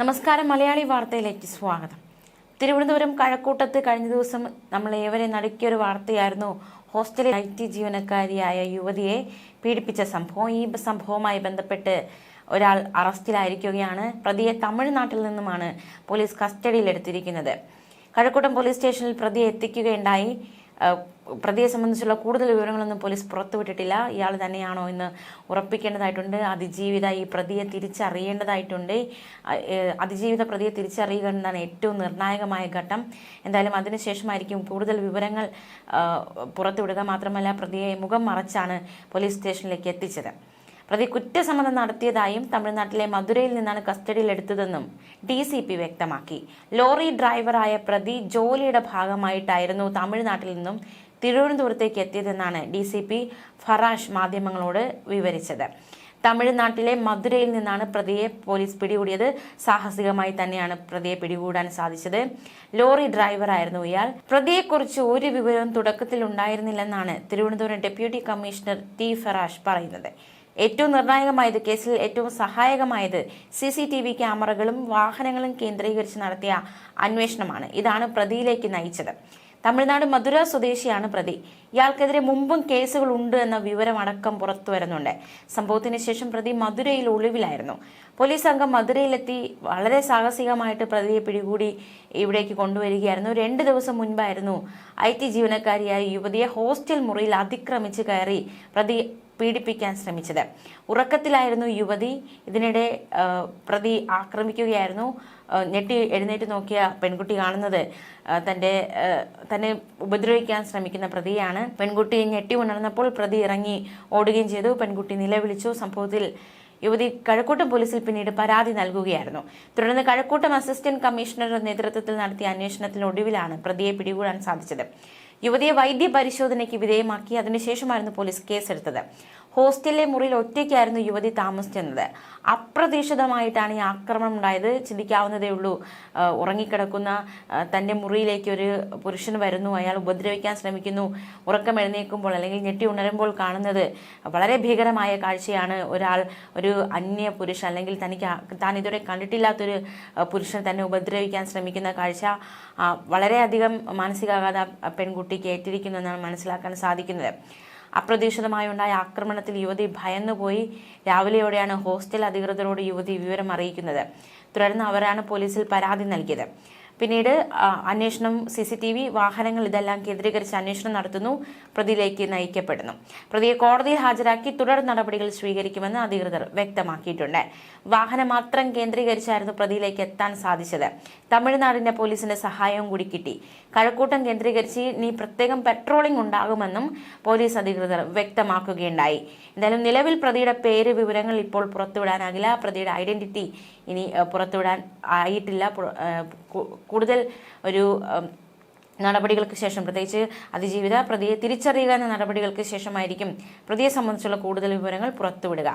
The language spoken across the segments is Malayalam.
നമസ്കാരം മലയാളി വാർത്തയിലേക്ക് സ്വാഗതം. തിരുവനന്തപുരം കഴക്കൂട്ടത്ത് കഴിഞ്ഞ ദിവസം നമ്മൾ ഏവരെ നടുക്കിയൊരു വാർത്തയായിരുന്നു. ഹോസ്റ്റലിൽ ഐ ടി ജീവനക്കാരിയായ യുവതിയെ പീഡിപ്പിച്ച സംഭവം. ഈ സംഭവവുമായി ബന്ധപ്പെട്ട് ഒരാൾ അറസ്റ്റിലായിരിക്കുകയാണ്. പ്രതിയെ തമിഴ്നാട്ടിൽ നിന്നുമാണ് പോലീസ് കസ്റ്റഡിയിലെടുത്തിരിക്കുന്നത്. കഴക്കൂട്ടം പോലീസ് സ്റ്റേഷനിൽ പ്രതിയെ എത്തിക്കുകയുണ്ടായി. പ്രതിയെ സംബന്ധിച്ചുള്ള കൂടുതൽ വിവരങ്ങളൊന്നും പോലീസ് പുറത്തുവിട്ടിട്ടില്ല ഇയാൾ തന്നെയാണോ എന്ന് ഉറപ്പിക്കേണ്ടതായിട്ടുണ്ട്? അതിജീവിത ഈ പ്രതിയെ തിരിച്ചറിയേണ്ടതായിട്ടുണ്ട്. അതിജീവിത പ്രതിയെ തിരിച്ചറിയുക എന്നതാണ് ഏറ്റവും നിർണായകമായ ഘട്ടം. എന്തായാലും അതിനുശേഷമായിരിക്കും കൂടുതൽ വിവരങ്ങൾ പുറത്തുവിടുക. മാത്രമല്ല പ്രതിയെ മുഖം മറച്ചാണ് പോലീസ് സ്റ്റേഷനിലേക്ക് എത്തിച്ചത്. പ്രതി കുറ്റസമ്മതം നടത്തിയതായും തമിഴ്നാട്ടിലെ മധുരയിൽ നിന്നാണ് കസ്റ്റഡിയിലെടുത്തതെന്നും ഡി സി പി വ്യക്തമാക്കി. ലോറി ഡ്രൈവറായ പ്രതി ജോലിയുടെ ഭാഗമായിട്ടായിരുന്നു തമിഴ്നാട്ടിൽ നിന്നും തിരുവനന്തപുരത്തേക്ക് എത്തിയതെന്നാണ് ഡി സി പി ഫറാഷ് മാധ്യമങ്ങളോട് വിവരിച്ചത്. തമിഴ്നാട്ടിലെ മധുരയിൽ നിന്നാണ് പ്രതിയെ പോലീസ് പിടികൂടിയത്. സാഹസികമായി തന്നെയാണ് പ്രതിയെ പിടികൂടാൻ സാധിച്ചത്. ലോറി ഡ്രൈവറായിരുന്നു ഇയാൾ. പ്രതിയെക്കുറിച്ച് ഒരു വിവരവും തുടക്കത്തിൽ ഉണ്ടായിരുന്നില്ലെന്നാണ് Thiruvananthapuram deputy commissioner T Farash പറയുന്നത്. ഏറ്റവും നിർണായകമായത് കേസിൽ ഏറ്റവും സഹായകമായത് സി സി ടി വി ക്യാമറകളും വാഹനങ്ങളും കേന്ദ്രീകരിച്ച് നടത്തിയ അന്വേഷണമാണ്. ഇതാണ് പ്രതിയിലേക്ക് നയിച്ചത്. തമിഴ്നാട് മധുര സ്വദേശിയാണ് പ്രതി. ഇയാൾക്കെതിരെ മുമ്പും കേസുകൾ ഉണ്ട് എന്ന വിവരം അടക്കം പുറത്തു വരുന്നുണ്ട്. സംഭവത്തിന് ശേഷം പ്രതി മധുരയിൽ ഒളിവിലായിരുന്നു. പോലീസ് സംഘം മധുരയിലെത്തി വളരെ സാഹസികമായിട്ട് പ്രതിയെ പിടികൂടി ഇവിടേക്ക് കൊണ്ടുവരികയായിരുന്നു. രണ്ട് ദിവസം മുൻപായിരുന്നു ഐ ടി ജീവനക്കാരിയായ യുവതിയെ ഹോസ്റ്റൽ മുറിയിൽ അതിക്രമിച്ച് കയറി പ്രതി പീഡിപ്പിക്കാൻ ശ്രമിച്ചത്. ഉറക്കത്തിലായിരുന്നു യുവതി. ഇതിനിടെ പ്രതി ആക്രമിക്കുകയായിരുന്നു. ഞെട്ടി എഴുന്നേറ്റ് നോക്കിയ പെൺകുട്ടി കാണുന്നത് തന്റെ തന്നെ ഉപദ്രവിക്കാൻ ശ്രമിക്കുന്ന പ്രതിയാണ്. പെൺകുട്ടി ഞെട്ടി ഉണർന്നപ്പോൾ പ്രതി ഇറങ്ങി ഓടുകയും ചെയ്തു. പെൺകുട്ടി നിലവിളിച്ചു. സംഭവത്തിൽ യുവതി കഴക്കൂട്ടം പോലീസിൽ പിന്നീട് പരാതി നൽകുകയായിരുന്നു. തുടർന്ന് കഴക്കൂട്ടം അസിസ്റ്റന്റ് കമ്മീഷണറുടെ നേതൃത്വത്തിൽ നടത്തിയ അന്വേഷണത്തിനൊടുവിലാണ് പ്രതിയെ പിടികൂടാൻ സാധിച്ചത്. യുവതിയെ വൈദ്യ പരിശോധനയ്ക്ക് വിധേയമാക്കി. അതിനുശേഷമായിരുന്നു പോലീസ് കേസെടുത്തത്. ഹോസ്റ്റലിലെ മുറിയിൽ ഒറ്റയ്ക്കായിരുന്നു യുവതി താമസിച്ചിരുന്നത് അപ്രതീക്ഷിതമായിട്ടാണ് ഈ ആക്രമണം ഉണ്ടായത്. ചിന്തിക്കാവുന്നതേ ഉള്ളൂ. ഉറങ്ങിക്കിടക്കുന്ന തന്റെ മുറിയിലേക്ക് ഒരു പുരുഷൻ വരുന്നു. അയാൾ ഉപദ്രവിക്കാൻ ശ്രമിക്കുന്നു. ഉറക്കം എഴുന്നേൽക്കുമ്പോൾ അല്ലെങ്കിൽ ഞെട്ടി ഉണരുമ്പോൾ കാണുന്നത് വളരെ ഭീകരമായ കാഴ്ചയാണ്. ഒരാൾ ഒരു അന്യ പുരുഷൻ അല്ലെങ്കിൽ തനിക്ക് താൻ ഇതുവരെ കണ്ടിട്ടില്ലാത്തൊരു പുരുഷൻ തന്നെ ഉപദ്രവിക്കാൻ ശ്രമിക്കുന്ന കാഴ്ച വളരെയധികം മാനസികാഘാത പെൺകുട്ടിക്ക് ഏറ്റിരിക്കുന്നു എന്നാണ് മനസ്സിലാക്കാൻ സാധിക്കുന്നത്. അപ്രതീക്ഷിതമായി ഉണ്ടായ ആക്രമണത്തിൽ യുവതി ഭയന്നുപോയി. രാവിലെയോടെയാണ് ഹോസ്റ്റൽ അധികൃതരോട് യുവതി വിവരം അറിയിക്കുന്നത് തുടർന്ന് അവരാണ് പോലീസിൽ പരാതി നൽകിയത്. പിന്നീട് അന്വേഷണം സി സി ടി വി വാഹനങ്ങൾ ഇതെല്ലാം കേന്ദ്രീകരിച്ച് അന്വേഷണം നടത്തുന്നു. പ്രതിയിലേക്ക് നയിക്കപ്പെടുന്നു. പ്രതിയെ കോടതിയിൽ ഹാജരാക്കി തുടർ നടപടികൾ സ്വീകരിക്കുമെന്ന് അധികൃതർ വ്യക്തമാക്കിയിട്ടുണ്ട്. വാഹനം മാത്രം കേന്ദ്രീകരിച്ചായിരുന്നു പ്രതിയിലേക്ക് എത്താൻ സാധിച്ചത്. തമിഴ്നാടിന്റെ പോലീസിന്റെ സഹായവും കൂടി കിട്ടി. കഴക്കൂട്ടം കേന്ദ്രീകരിച്ച് ഇനി പ്രത്യേകം പെട്രോളിംഗ് ഉണ്ടാകുമെന്നും പോലീസ് അധികൃതർ വ്യക്തമാക്കുകയുണ്ടായി. എന്തായാലും നിലവിൽ പ്രതിയുടെ പേര് വിവരങ്ങൾ ഇപ്പോൾ പുറത്തുവിടാനാകില്ല. പ്രതിയുടെ ഐഡന്റിറ്റി ഇനി പുറത്തുവിടാൻ ആയിട്ടില്ല. കൂടുതൽ ഒരു നടപടികൾക്ക് ശേഷം പ്രത്യേകിച്ച് അതിജീവിത പ്രതിയെ തിരിച്ചറിയുക എന്ന നടപടികൾക്ക് ശേഷമായിരിക്കും പ്രതിയെ സംബന്ധിച്ചുള്ള കൂടുതൽ വിവരങ്ങൾ പുറത്തുവിടുക.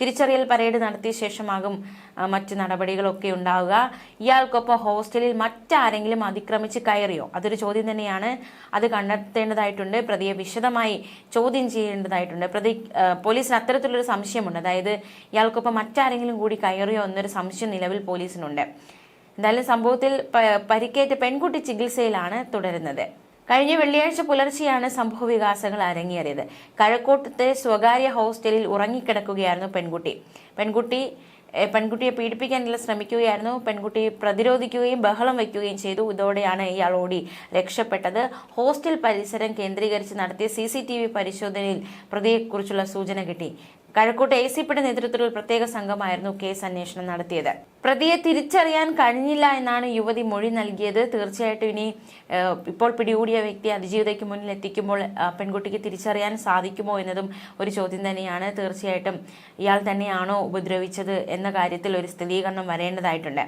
തിരിച്ചറിയൽ പരേഡ് നടത്തിയ ശേഷമാകും മറ്റു നടപടികളൊക്കെ ഉണ്ടാവുക. ഇയാൾക്കൊപ്പം ഹോസ്റ്റലിൽ മറ്റാരെങ്കിലും അതിക്രമിച്ച് കയറിയോ? അതൊരു ചോദ്യം തന്നെയാണ്. അത് കണ്ടെത്തേണ്ടതായിട്ടുണ്ട്. പ്രതിയെ വിശദമായി ചോദ്യം ചെയ്യേണ്ടതായിട്ടുണ്ട്. പ്രതി പോലീസിന് അത്തരത്തിലൊരു സംശയമുണ്ട്. അതായത് ഇയാൾക്കൊപ്പം മറ്റാരെങ്കിലും കൂടി കയറിയോ എന്നൊരു സംശയം നിലവിൽ പോലീസിനുണ്ട്. എന്തായാലും സംഭവത്തിൽ പരിക്കേറ്റ പെൺകുട്ടി ചികിത്സയിലാണ് തുടരുന്നത്. കഴിഞ്ഞ വെള്ളിയാഴ്ച പുലർച്ചെയാണ് സംഭവ വികാസങ്ങൾ അരങ്ങേറിയത്. കഴക്കൂട്ടത്തെ സ്വകാര്യ ഹോസ്റ്റലിൽ ഉറങ്ങിക്കിടക്കുകയായിരുന്നു പെൺകുട്ടി. പെൺകുട്ടി പെൺകുട്ടിയെ പീഡിപ്പിക്കാനുള്ള ശ്രമിക്കുകയായിരുന്നു. പെൺകുട്ടി പ്രതിരോധിക്കുകയും ബഹളം വയ്ക്കുകയും ചെയ്തു. ഇതോടെയാണ് ഇയാൾ ഓടി രക്ഷപ്പെട്ടത്. ഹോസ്റ്റൽ പരിസരം കേന്ദ്രീകരിച്ച് നടത്തിയ സി പരിശോധനയിൽ പ്രതിയെക്കുറിച്ചുള്ള സൂചന കിട്ടി. കഴക്കൂട്ട് എ സി പിയുടെ നേതൃത്വത്തിൽ പ്രത്യേക സംഘമായിരുന്നു കേസ് അന്വേഷണം നടത്തിയത്. പ്രതിയെ തിരിച്ചറിയാൻ കഴിഞ്ഞില്ല എന്നാണ് യുവതി മൊഴി നൽകിയത്. തീർച്ചയായിട്ടും ഇനി ഇപ്പോൾ പിടികൂടിയ വ്യക്തി അതിജീവിതയ്ക്ക് മുന്നിൽ എത്തിക്കുമ്പോൾ പെൺകുട്ടിക്ക് തിരിച്ചറിയാൻ സാധിക്കുമോ എന്നതും ഒരു ചോദ്യം തന്നെയാണ്. തീർച്ചയായിട്ടും ഇയാൾ തന്നെയാണോ ഉപദ്രവിച്ചത് എന്ന കാര്യത്തിൽ ഒരു സ്ഥിരീകരണം വരേണ്ടതായിട്ടുണ്ട്.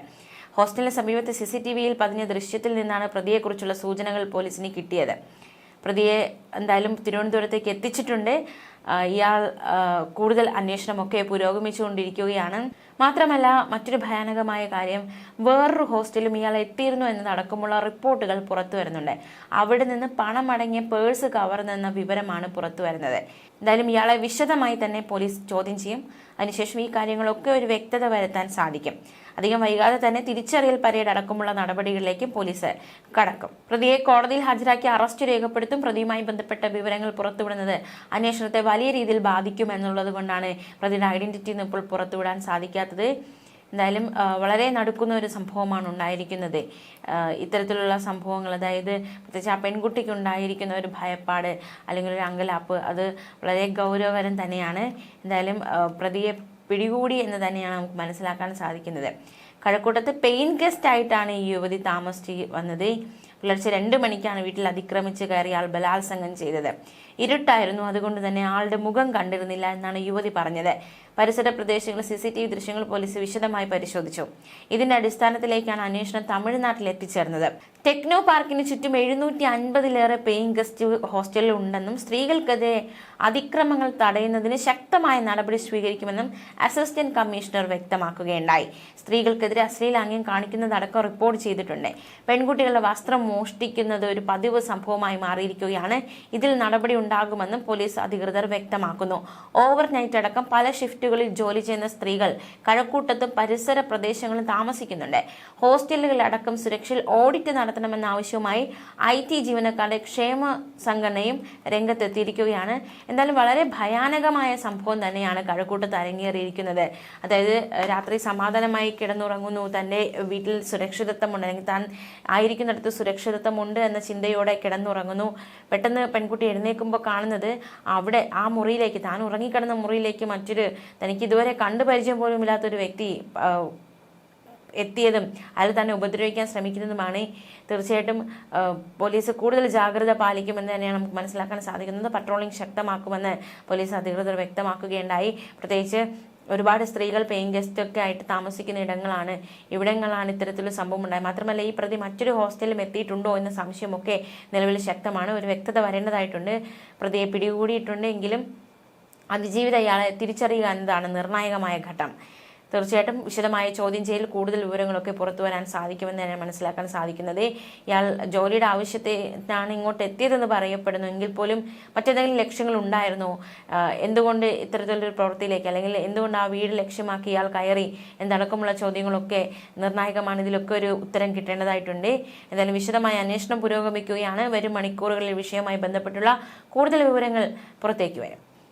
ഹോസ്റ്റലിന് സമീപത്തെ സി സി ടി വിയിൽ പതിഞ്ഞ ദൃശ്യത്തിൽ നിന്നാണ് പ്രതിയെക്കുറിച്ചുള്ള സൂചനകൾ പോലീസിന് കിട്ടിയത്. പ്രതിയെ എന്തായാലും തിരുവനന്തപുരത്തേക്ക് എത്തിച്ചിട്ടുണ്ട്. ഇയാൾ കൂടുതൽ അന്വേഷണമൊക്കെ പുരോഗമിച്ചുകൊണ്ടിരിക്കുകയാണ്. മാത്രമല്ല മറ്റൊരു ഭയാനകമായ കാര്യം വേറൊരു ഹോസ്റ്റലും ഇയാൾ എത്തിയിരുന്നു എന്നതടക്കമുള്ള റിപ്പോർട്ടുകൾ പുറത്തു വരുന്നുണ്ട്. അവിടെ നിന്ന് പണം അടങ്ങിയ പേഴ്സ് കവർന്നെന്ന വിവരമാണ് പുറത്തു വരുന്നത്. എന്തായാലും ഇയാളെ വിശദമായി തന്നെ പോലീസ് ചോദ്യം ചെയ്യും. അതിനുശേഷം ഈ കാര്യങ്ങളൊക്കെ ഒരു വ്യക്തത വരുത്താൻ സാധിക്കും. അധികം വൈകാതെ തന്നെ തിരിച്ചറിയൽ പരേഡ് അടക്കമുള്ള നടപടികളിലേക്ക് പോലീസ് കടക്കും. പ്രതിയെ കോടതിയിൽ ഹാജരാക്കി അറസ്റ്റ് രേഖപ്പെടുത്തും. പ്രതിയുമായി ബന്ധപ്പെട്ട വിവരങ്ങൾ പുറത്തുവിടുന്നത് അന്വേഷണത്തെ വലിയ രീതിയിൽ ബാധിക്കും എന്നുള്ളത് കൊണ്ടാണ് പ്രതിയുടെ ഐഡന്റിറ്റി ഇപ്പോൾ പുറത്തുവിടാൻ സാധിക്കാത്തത്. എന്തായാലും വളരെ നടുക്കുന്ന ഒരു സംഭവമാണ് ഉണ്ടായിരിക്കുന്നത്. ഇത്തരത്തിലുള്ള സംഭവങ്ങൾ അതായത് പ്രത്യേകിച്ച് ആ പെൺകുട്ടിക്ക് ഉണ്ടായിരിക്കുന്ന ഒരു ഭയപ്പാട് അല്ലെങ്കിൽ ഒരു അങ്കലാപ്പ് അത് വളരെ ഗൗരവകരം തന്നെയാണ്. എന്തായാലും പ്രതിയെ പിടികൂടി എന്ന് തന്നെയാണ് നമുക്ക് മനസ്സിലാക്കാൻ സാധിക്കുന്നത്. കഴക്കൂട്ടത്ത് പെയിൻ ഗസ്റ്റ് ആയിട്ടാണ് ഈ യുവതി താമസിച്ച് വന്നത്. പുലർച്ചെ രണ്ട് മണിക്കാണ് വീട്ടിൽ അതിക്രമിച്ച് കയറി ആൾ ബലാത്സംഗം ചെയ്തത്. ഇരുട്ടായിരുന്നു. അതുകൊണ്ട് തന്നെ ആളുടെ മുഖം കണ്ടിരുന്നില്ല എന്നാണ് യുവതി പറഞ്ഞത്. പരിസര പ്രദേശങ്ങളിൽ സി സി ടി വി ദൃശ്യങ്ങൾ പോലീസ് വിശദമായി പരിശോധിച്ചു. ഇതിന്റെ അടിസ്ഥാനത്തിലേക്കാണ് അന്വേഷണം തമിഴ്നാട്ടിൽ എത്തിച്ചേർന്നത്. ടെക്നോ പാർക്കിന് ചുറ്റും എഴുന്നൂറ്റി അൻപതിലേറെ പേയിങ് ഗസ്റ്റ് ഹോസ്റ്റലിൽ ഉണ്ടെന്നും സ്ത്രീകൾക്കെതിരെ അതിക്രമങ്ങൾ തടയുന്നതിന് ശക്തമായ നടപടി സ്വീകരിക്കുമെന്നും അസിസ്റ്റന്റ് കമ്മീഷണർ വ്യക്തമാക്കുകയുണ്ടായി. സ്ത്രീകൾക്കെതിരെ അശ്ലീലാംഗ്യം കാണിക്കുന്നതടക്കം റിപ്പോർട്ട് ചെയ്തിട്ടുണ്ട്. പെൺകുട്ടികളുടെ വസ്ത്രം മോഷ്ടിക്കുന്നത് ഒരു പതിവ് സംഭവമായി മാറിയിരിക്കുകയാണ്. ഇതിൽ നടപടി ഉണ്ടാകുമെന്നും പോലീസ് അധികൃതർ വ്യക്തമാക്കുന്നു. ഓവർനൈറ്റ് അടക്കം പല ഷിഫ്റ്റുകളിൽ ജോലി ചെയ്യുന്ന സ്ത്രീകൾ കഴക്കൂട്ടത്തും പരിസര പ്രദേശങ്ങളും താമസിക്കുന്നുണ്ട്. ഹോസ്റ്റലുകളടക്കം സുരക്ഷയിൽ ഓഡിറ്റ് നടത്തണമെന്ന ആവശ്യവുമായി ഐ ടി ജീവനക്കാരുടെ ക്ഷേമ സംഘടനയും രംഗത്തെത്തിയിരിക്കുകയാണ്. എന്തായാലും വളരെ ഭയാനകമായ സംഭവം തന്നെയാണ് കഴക്കൂട്ടത്ത് അരങ്ങേറിയിരിക്കുന്നത്. അതായത് രാത്രി സമാധാനമായി കിടന്നുറങ്ങുന്നു. തന്റെ വീട്ടിൽ സുരക്ഷിതത്വമുണ്ട്. അല്ലെങ്കിൽ താൻ ആയിരിക്കുന്നിടത്ത് സുരക്ഷിതത്വമുണ്ട് എന്ന ചിന്തയോടെ കിടന്നുറങ്ങുന്നു. പെട്ടെന്ന് പെൺകുട്ടി എഴുന്നേൽക്കുമ്പോൾ കാണുന്നത് അവിടെ ആ മുറിയിലേക്ക് താൻ ഉറങ്ങിക്കിടന്ന മുറിയിലേക്ക് മറ്റൊരു തനിക്ക് ഇതുവരെ കണ്ടു പരിചയം പോലും ഇല്ലാത്തൊരു വ്യക്തി എത്തിയതും അയാൾ തന്നെ ഉപദ്രവിക്കാൻ ശ്രമിക്കുന്നതുമാണ്. തീർച്ചയായിട്ടും പോലീസ് കൂടുതൽ ജാഗ്രത പാലിക്കുമെന്ന് തന്നെയാണ് നമുക്ക് മനസ്സിലാക്കാൻ സാധിക്കുന്നത്. പട്രോളിംഗ് ശക്തമാക്കുമെന്ന് പോലീസ് അധികൃതർ വ്യക്തമാക്കുകയുണ്ടായി. പ്രത്യേകിച്ച് ഒരുപാട് സ്ത്രീകൾ പേയിങ് ഗസ്റ്റ് ഒക്കെ ആയിട്ട് താമസിക്കുന്ന ഇടങ്ങളാണ് ഇവിടങ്ങളാണ് ഇത്തരത്തിലൊരു സംഭവം ഉണ്ടായത് മാത്രമല്ല ഈ പ്രതി മറ്റൊരു ഹോസ്റ്റലിലും എത്തിയിട്ടുണ്ടോ എന്ന സംശയമൊക്കെ നിലവിൽ ശക്തമാണ്. ഒരു വ്യക്തത വരേണ്ടതായിട്ടുണ്ട്. പ്രതിയെ പിടികൂടിയിട്ടുണ്ട് എങ്കിലും അതിജീവിത ഇയാളെ തിരിച്ചറിയുക എന്നതാണ് നിർണായകമായ ഘട്ടം. തീർച്ചയായിട്ടും വിശദമായ ചോദ്യം ചെയ്യൽ കൂടുതൽ വിവരങ്ങളൊക്കെ പുറത്തു വരാൻ സാധിക്കുമെന്ന് തന്നെ മനസ്സിലാക്കാൻ സാധിക്കുന്നത്. ഇയാൾ ജോലിയുടെ ആവശ്യത്തിനാണ് ഇങ്ങോട്ട് എത്തിയതെന്ന് പറയപ്പെടുന്നു. എങ്കിൽ പോലും മറ്റേതെങ്കിലും ലക്ഷ്യങ്ങൾ ഉണ്ടായിരുന്നോ? എന്തുകൊണ്ട് ഇത്തരത്തിലൊരു പ്രവൃത്തിയിലേക്ക് അല്ലെങ്കിൽ എന്തുകൊണ്ട് ആ വീട് ലക്ഷ്യമാക്കി ഇയാൾ കയറി എന്തടക്കമുള്ള ചോദ്യങ്ങളൊക്കെ നിർണായകമാണ്. ഇതിലൊക്കെ ഒരു ഉത്തരം കിട്ടേണ്ടതായിട്ടുണ്ട്. എന്തായാലും വിശദമായ അന്വേഷണം പുരോഗമിക്കുകയാണ്. വരും മണിക്കൂറുകളിൽ വിഷയവുമായി ബന്ധപ്പെട്ടുള്ള കൂടുതൽ വിവരങ്ങൾ പുറത്തേക്ക് വരും.